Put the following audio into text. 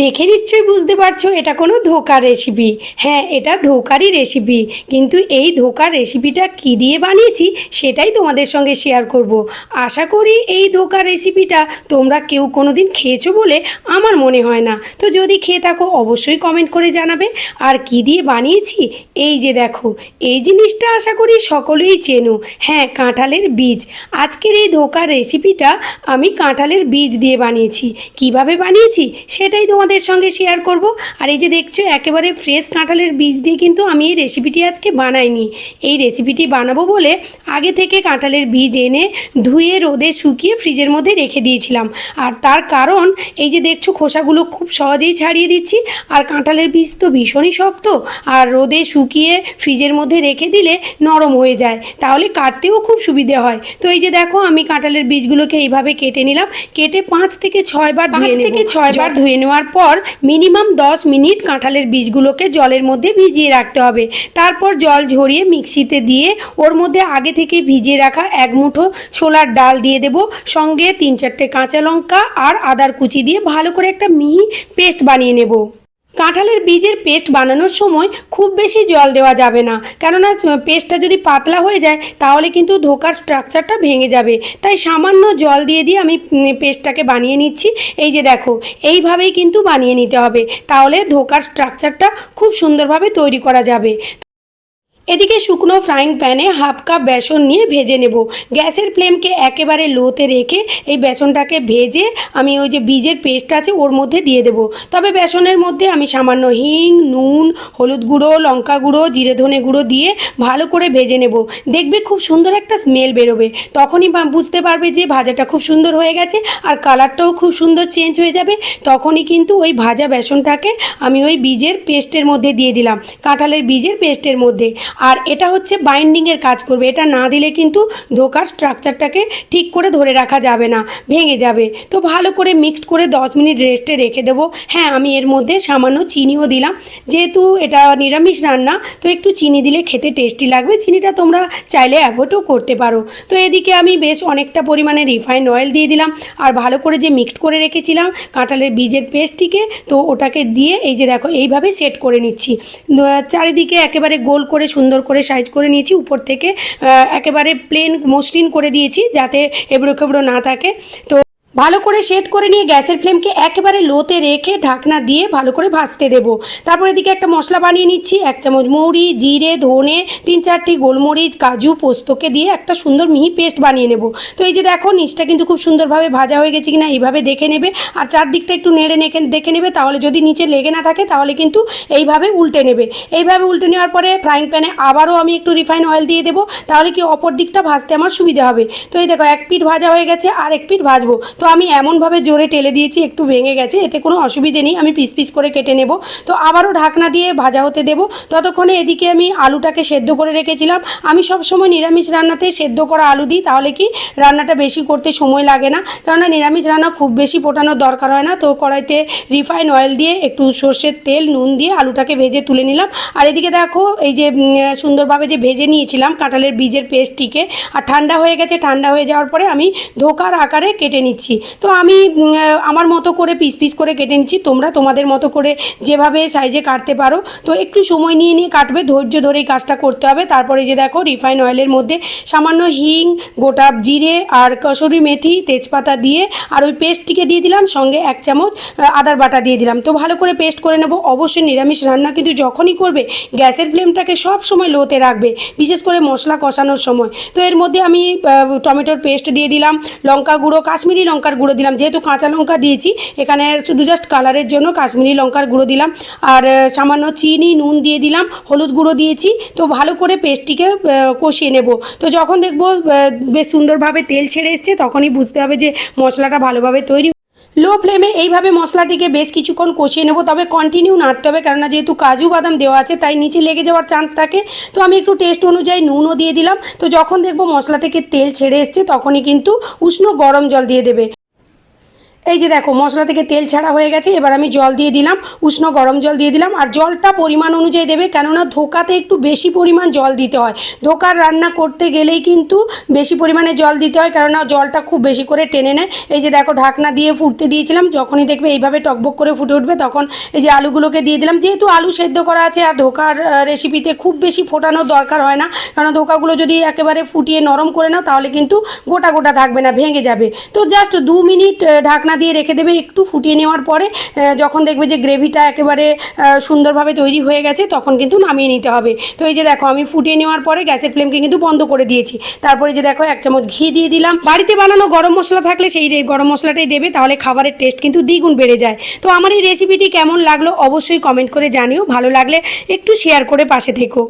দেখে নিশ্চয়ই বুঝতে পারছ, এটা কোনো ধোকার রেসিপি হ্যাঁ এটা ধোকারই রেসিপি কিন্তু এই ধোকার রেসিপিটা কী দিয়ে বানিয়েছি, সেটাই তোমাদের সঙ্গে শেয়ার করব। আশা করি এই ধোকার রেসিপিটা তোমরা কেউ কোনো দিন খেয়েছো বলে আমার মনে হয় না। তো যদি খেয়ে থাকো, অবশ্যই কমেন্ট করে জানাবে। আর কী দিয়ে বানিয়েছি? এই যে দেখো, এই জিনিসটা আশা করি সকলেই চেনো। হ্যাঁ কাঁঠালের বীজ। আজকের এই ধোকার রেসিপিটা আমি কাঁঠালের বীজ দিয়ে বানিয়েছি। কীভাবে বানিয়েছি, সেটাই তোমাদের সঙ্গে শেয়ার করব। আর এই যে দেখছ একেবারে ফ্রেশ কাঁঠালের বীজ দিয়ে কিন্তু আমি এই রেসিপিটি আজকে বানাইনি। এই রেসিপিটি বানাবো বলে আগে থেকে কাঁঠালের বীজ এনে ধুয়ে রোদে শুকিয়ে ফ্রিজের মধ্যে রেখে দিয়েছিলাম। আর তার কারণ এই যে দেখছ খোসাগুলো খুব সহজেই ছাড়িয়ে দিচ্ছি। আর কাঁঠালের বীজ তো ভীষণই শক্ত। আর রোদে শুকিয়ে ফ্রিজের মধ্যে রেখে দিলে নরম হয়ে যায়। তাহলে কাটতেও খুব সুবিধে হয়। তো এই যে দেখো আমি কাঁঠালের বীজগুলোকে এইভাবে কেটে নিলাম। কেটে পাঁচ থেকে ছয় বার ধুয়ে থেকে ছয় বার ধুয়ে নেওয়ার পর মিনিমাম দশ মিনিট কাঁঠালের বীজগুলোকে জলের মধ্যে ভিজিয়ে রাখতে হবে। তারপর জল ঝরিয়ে মিক্সিতে দিয়ে ওর মধ্যে আগে থেকে ভিজিয়ে রাখা এক মুঠো ছোলার ডাল দিয়ে দেব। সঙ্গে তিন চারটে কাঁচা লঙ্কা আর আদার কুচি দিয়ে ভালো করে একটা মিহি পেস্ট বানিয়ে নেব। কাঁঠালের বীজের পেস্ট বানানোর সময় খুব বেশি জল দেওয়া যাবে না। কেননা পেস্টটা যদি পাতলা হয়ে যায়, তাহলে কিন্তু ধোকার স্ট্রাকচারটা ভেঙে যাবে। তাই সামান্য জল দিয়ে দিয়ে আমি পেস্টটাকে বানিয়ে নিচ্ছি। এই যে দেখো, এইভাবেই কিন্তু বানিয়ে নিতে হবে। তাহলে ধোকার স্ট্রাকচারটা খুব সুন্দরভাবে তৈরি করা যাবে। এদিকে শুকনো ফ্রাইং প্যানে হাফ কাপ বেসন নিয়ে ভেজে নেব। গ্যাসের ফ্লেমকে একেবারে লোতে রেখে এই বেসনটাকে ভেজে আমি ওই যে বীজের পেস্ট আছে ওর মধ্যে দিয়ে দেব। তবে বেসনের মধ্যে আমি সামান্য হিং, নুন, হলুদ গুঁড়ো, লঙ্কা গুঁড়ো, জিরে ধনে গুঁড়ো দিয়ে ভালো করে ভেজে নেব। দেখবে খুব সুন্দর একটা স্মেল বেরোবে। তখনই বুঝতে পারবে যে ভাজাটা খুব সুন্দর হয়ে গেছে আর কালারটাও খুব সুন্দর চেঞ্জ হয়ে যাবে। তখনই কিন্তু ওই ভাজা বেসনটাকে আমি ওই বীজের পেস্টের মধ্যে দিয়ে দিলাম। কাঁঠালের বীজের পেস্টের মধ্যে। আর এটা হচ্ছে বাইন্ডিংয়ের কাজ করবে। এটা না দিলে কিন্তু ধোকার স্ট্রাকচারটাকে ঠিক করে ধরে রাখা যাবে না, ভেঙে যাবে। তো ভালো করে মিক্সড করে দশ মিনিট রেস্টে রেখে দেবো। হ্যাঁ আমি এর মধ্যে সামান্য চিনিও দিলাম। যেহেতু এটা নিরামিষ রান্না, তো একটু চিনি দিলে খেতে টেস্টি লাগবে। চিনিটা তোমরা চাইলে অ্যাভয়েডও করতে পারো। তো এদিকে আমি বেশ অনেকটা পরিমাণে রিফাইন্ড অয়েল দিয়ে দিলাম। আর ভালো করে যে মিক্সড করে রেখেছিলাম কাঁঠালের বীজের পেস্টটিকে তো ওটাকে দিয়ে এই যে দেখো, এইভাবে সেট করে নিচ্ছি। চারিদিকে একেবারে গোল করে সুন্দর করে সাইজ করে নিয়েছি। উপর থেকে একেবারে প্লেন মসৃণ করে দিয়েছি যাতে এবড়ো খেবড়ো না থাকে। তো ভালো করে সেট করে নিয়ে গ্যাসের ফ্লেমকে একেবারে লোতে রেখে ঢাকনা দিয়ে ভালো করে ভাজতে দেব। তারপর এদিকে একটা মশলা বানিয়ে নিচ্ছি। এক চামচ মৌরি, জিরে, ধনে, তিন চারটি গোলমরিচ, কাজু পোস্তকে দিয়ে একটা সুন্দর মিহি পেস্ট বানিয়ে নেব। তো এই যে দেখো, নিচটা কিন্তু খুব সুন্দরভাবে ভাজা হয়ে গেছে কিনা, এইভাবে দেখে নেবে। আর চারদিকটা একটু নেড়ে নেখে, দেখে নেবে। তাহলে যদি নিচে লেগে না থাকে, তাহলে কিন্তু এইভাবে উল্টে নেবে। এইভাবে উল্টে নেওয়ার পরে ফ্রাইং প্যানে আবারও আমি একটু রিফাইন অয়েল দিয়ে দেবো। তাহলে কি অপর দিকটা ভাজতে আমার সুবিধা হবে। তো এই দেখো, এক পিঠ ভাজা হয়ে গেছে আর এক পিঠ ভাজবো। তো আমি এমনভাবে জোরে টেলে দিয়েছি, একটু ভেঙে গেছে, এতে কোনো অসুবিধে নেই, আমি পিস পিস করে কেটে নেব। তো আবারও ঢাকনা দিয়ে ভাজা হতে দেব। ততক্ষণে এদিকে আমি আলুটাকে সেদ্ধ করে রেখেছিলাম। আমি সব সময় নিরামিষ রান্নাতে সেদ্ধ করা আলু দিই, তাহলে কি রান্নাটা বেশি করতে সময় লাগে না? কেননা নিরামিষ রান্না খুব বেশি ফোটানোর দরকার হয় না। তো কড়াইতে রিফাইন অয়েল দিয়ে একটু সর্ষের তেল, নুন দিয়ে আলুটাকে ভেজে তুলে নিলাম। আর এদিকে দেখো, এই যে সুন্দরভাবে যে ভেজে নিয়েছিলাম কাঁঠালের বীজের পেস্টটিকে আর ঠান্ডা হয়ে গেছে, ঠান্ডা হয়ে যাওয়ার পরে আমি ধোকার আকারে কেটে নিচ্ছি। তো আমি আমার মতো করে পিস পিস করে কেটে নিচ্ছি। তোমরা তোমাদের মতো করে যেভাবে সাইজে কাটতে পারো। তো একটু সময় নিয়ে নিয়ে কাটবে। ধৈর্য ধরে এই কাজটা করতে হবে। তারপরে যে দেখো রিফাইন অয়েলের মধ্যে সামান্য হিং, গোটা জিরে আর কসুরি মেথি, তেজপাতা দিয়ে আর ওই পেস্টটিকে দিয়ে দিলাম। সঙ্গে এক চামচ আদার বাটা দিয়ে দিলাম। তো ভালো করে পেস্ট করে নেব। অবশ্যই নিরামিষ রান্না কিন্তু যখনই করবে, গ্যাসের ফ্লেমটাকে সব সময় লোতে রাখবে, বিশেষ করে মশলা কষানোর সময়। তো এর মধ্যে আমি টমেটোর পেস্ট দিয়ে দিলাম, লঙ্কা গুঁড়ো, কাশ্মীরি লঙ্কার গুঁড়ো দিলাম। যেহেতু কাঁচা লঙ্কা দিয়েছি, এখানে শুধু জাস্ট কালারের জন্য কাশ্মীরি লঙ্কার গুঁড়ো দিলাম। আর সামান্য চিনি, নুন দিয়ে দিলাম, হলুদ গুঁড়ো দিয়েছি। তো ভালো করে পেস্টটিকে কষিয়ে নেব। তো যখন দেখব বেশ সুন্দরভাবে তেল ছেড়ে এসছে, তখনই বুঝতে হবে যে মশলাটা ভালোভাবে তৈরি লো ফ্লেমে এইভাবে মশলাটিকে বেশ কিছুক্ষণ কষিয়ে নেব, তবে কন্টিনিউ নাড়তে হবে, কেননা যেহেতু কাজু বাদাম দেওয়া আছে, তাই নিচে লেগে যাওয়ার চান্স থাকে। তো আমি একটু টেস্ট অনুযায়ী নুনও দিয়ে দিলাম। তো যখন দেখব মশলা থেকে তেল ছেড়ে এসছে, তখনই কিন্তু উষ্ণ গরম জল দিয়ে দেবে। এই যে দেখো, মশলা থেকে তেল ছাড়া হয়ে গেছে, এবার আমি জল দিয়ে দিলাম, উষ্ণ গরম জল দিয়ে দিলাম, আর জলটা পরিমাণ অনুযায়ী দেবে, কেননা ধোকাতে একটু বেশি পরিমাণ জল দিতে হয়। ধোকার রান্না করতে গেলেই কিন্তু বেশি পরিমাণে জল দিতে হয়, কেননা জলটা খুব বেশি করে টেনে নেয়। এই যে দেখো, ঢাকনা দিয়ে ফুটতে দিয়েছিলাম, যখনই দেখবে এইভাবে টকবক করে ফুটে উঠবে, তখন এই যে আলুগুলোকে দিয়ে দিলাম। যেহেতু আলু সেদ্ধ করা আছে, আর ধোকার রেসিপিতে খুব বেশি ফোটানোর দরকার হয় না কারণ ধোকাগুলো যদি একেবারে ফুটিয়ে নরম করে নাও, তাহলে কিন্তু গোটা গোটা থাকবে না, ভেঙে যাবে। তো জাস্ট দু মিনিট ঢাকনা দিয়ে রেখে দেবে, একটু ফুটিয়ে নেওয়ার পরে যখন দেখবে যে গ্রেভিটা একেবারে সুন্দরভাবে তৈরি হয়ে গেছে, তখন কিন্তু নামিয়ে নিতে হবে। তো এই যে দেখো, আমি ফুটিয়ে নেওয়ার পরে গ্যাসের ফ্লেমকে কিন্তু বন্ধ করে দিয়েছি। তারপরে যে দেখো, এক চামচ ঘি দিয়ে দিলাম। বাড়িতে বানানো গরম মশলা থাকলে সেই গরম মশলাটাই দেবে, তাহলে খাবারের টেস্ট কিন্তু দ্বিগুণ বেড়ে যায়। তো আমার এই রেসিপিটি কেমন লাগল, অবশ্যই কমেন্ট করে জানিও। ভালো লাগলে একটু শেয়ার করে পাশে থেকো।